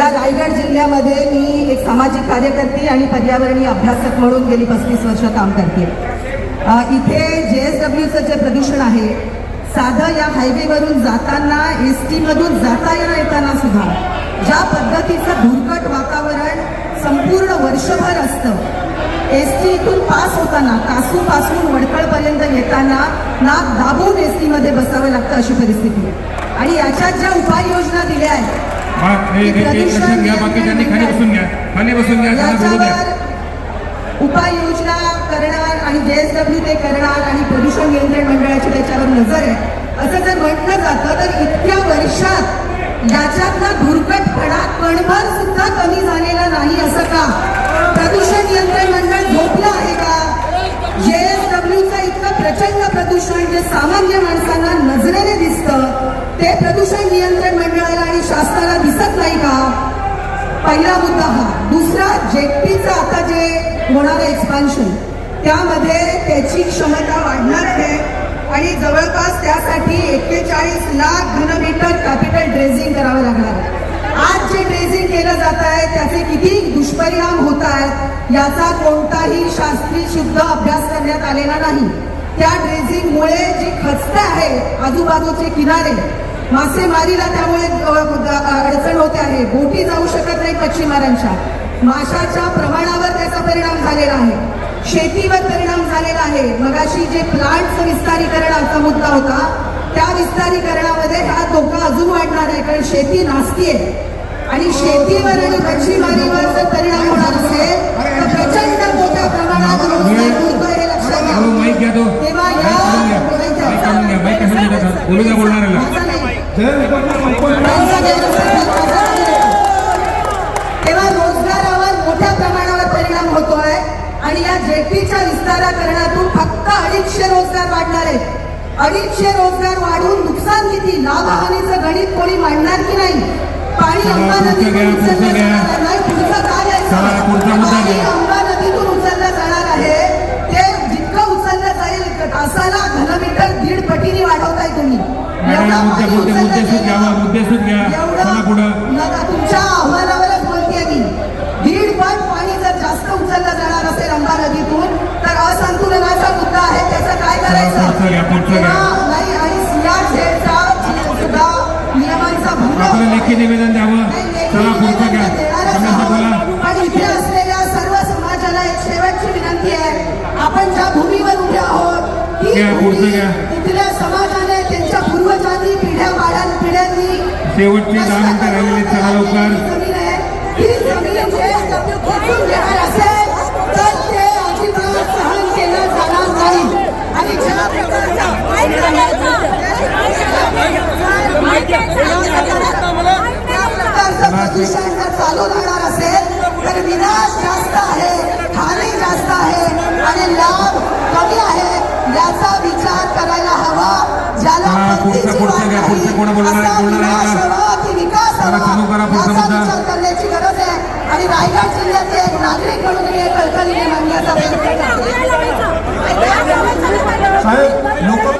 या रायगड जिल्ह्यामध्ये मी एक सामाजिक कार्यकर्ती आणि पर्यावरणीय अभ्यासक म्हणून गेली पस्तीस वर्ष काम करते. इथे जे एस डब्ल्यूचं जे प्रदूषण आहे साधं या हायवेवरून जाताना एस टीमधून जाता येताना सुद्धा ज्या पद्धतीचं धुरकट वातावरण संपूर्ण वर्षभर असतं एस टी इथून पास होताना कासूपासून वडकळपर्यंत येताना नाक दाबून एस टीमध्ये बसावं लागतं अशी परिस्थिती. आणि याच्यात ज्या उपाययोजना दिल्या आहेत हा, लक्षात घ्या खाली बसून घ्या. खाली बसून घ्या त्यांना बोलू द्या उपाययोजना करणार आणि जेएसडब्ल्यू ते करणार आणि प्रदूषण नियंत्रण मंडळाची त्याच्यावर नजर आहे. असं जर म्हटलं जातं तर इतक्या वर्षात याच्यातला धुरकटपणा कणभर सुद्धा कमी झालेला नाही असं का? प्रदूषण नियंत्रण मंडळ झोपलं आहे का? जे इतकं प्रचंड प्रदूषण जे सामान्य माणसांना नजरेने दिसतं ते प्रदूषण नियंत्रण मंडळाला आणि शासनाला पहिला मुद्दा हा. दुसरा जेटपीचं आता जे होणारं एक्सपान्शन त्यामध्ये त्याची क्षमता वाढणार आहे. आणि जवळपास त्यासाठी एक्केचाळीस लाख घनमीटर कॅपिटल ड्रेझिंग करावं लागणार आहे. आज जे ड्रेझिंग केलं जात आहे त्याचे किती दुष्परिणाम होत आहेत याचा कोणताही शास्त्रीय शुद्ध अभ्यास करण्यात आलेला नाही. त्या ड्रेझिंगमुळे जी खचत आहे आजूबाजूचे किनारे मासेमारीला त्यामुळे अडचण होते आहे. बोटी जाऊ शकत नाही मच्छीमारांच्या. माशाच्या प्रमाणावर त्याचा परिणाम झालेला आहे. शेतीवर परिणाम झालेला आहे. मगाशी जे प्लांटचं विस्तारीकरणाचा मुद्दा होता त्या विस्तारीकरणामध्ये हा धोका अजून वाढणार आहे कारण शेती नासतीये आणि शेतीवर आणि मच्छीमारीवर जर परिणाम होणार असेल तर प्रचंड मोठ्या प्रमाणात रोजगार हे लक्षात घ्या. तेव्हा या तेव्हा रोजगारावर मोठ्या प्रमाणावर परिणाम होतोय आणि या जेटीच्या विस्तारीकरणातून फक्त अडीचशे रोजगार वाढणार आहेत. अडीचशे रोजगार वाढून नुकसान किती? लाभहानीचं गणित कोणी मांडणार की नाही? पाणी अंबा नदीतून उचललं. जाणार नाही पुढचं काय पाणी. अंबा नदीतून उचललं जाणार आहे. ते जितकं उचललं जाईल तासाला घनमीटर दीड पटीने वाढवताय तुम्ही मॅडम, एवढं मुद्दे पाणी मुद्दे उचललं मुद्देसूद घ्या गेलं. मुद्देसूद घ्या. एवढं चला पुढं. नका तुमच्या अहवालावरच बोलते मी. दीड पट पाणी जर जास्त उचललं जाणार असेल अंबा नदीतून तर असंतुलनाचा मुद्दा आहे त्याचं काय करायचं? नाही आणि सुद्धा नियमांचा भंग. लेखी निवेदन द्यावं. चला पुढचं घ्या. समजा बोला. पण इथे असलेल्या सर्व समाजाला एक शेवटची विनंती आहे. आपण ज्या भूमीवर उभे आहोत ती पुढचं भूमी घ्या. इथल्या समाजाने त्यांच्या पूर्वजांनी पिढ्या पाड्या पिढ्यांनी शेवटची दहा मिनिटं राहिलेली आहेत, चला लवकर. जमीन आहे. ही जमीन जे खेचून घेणार असेल तर ते अजिबात सहन केलं जाणार नाही. आणि ज्या त्या प्रकारचं पुढचं पुढचं घ्या पुढचं कोण बोलणार आहे बोलणार आहे करा मुद्दा करण्याची गरज आहे. आणि रायगड जिल्ह्यात एक नागरिक म्हणून मी कळकळीने मागण्याचा प्रयत्न करतो साहेब लोक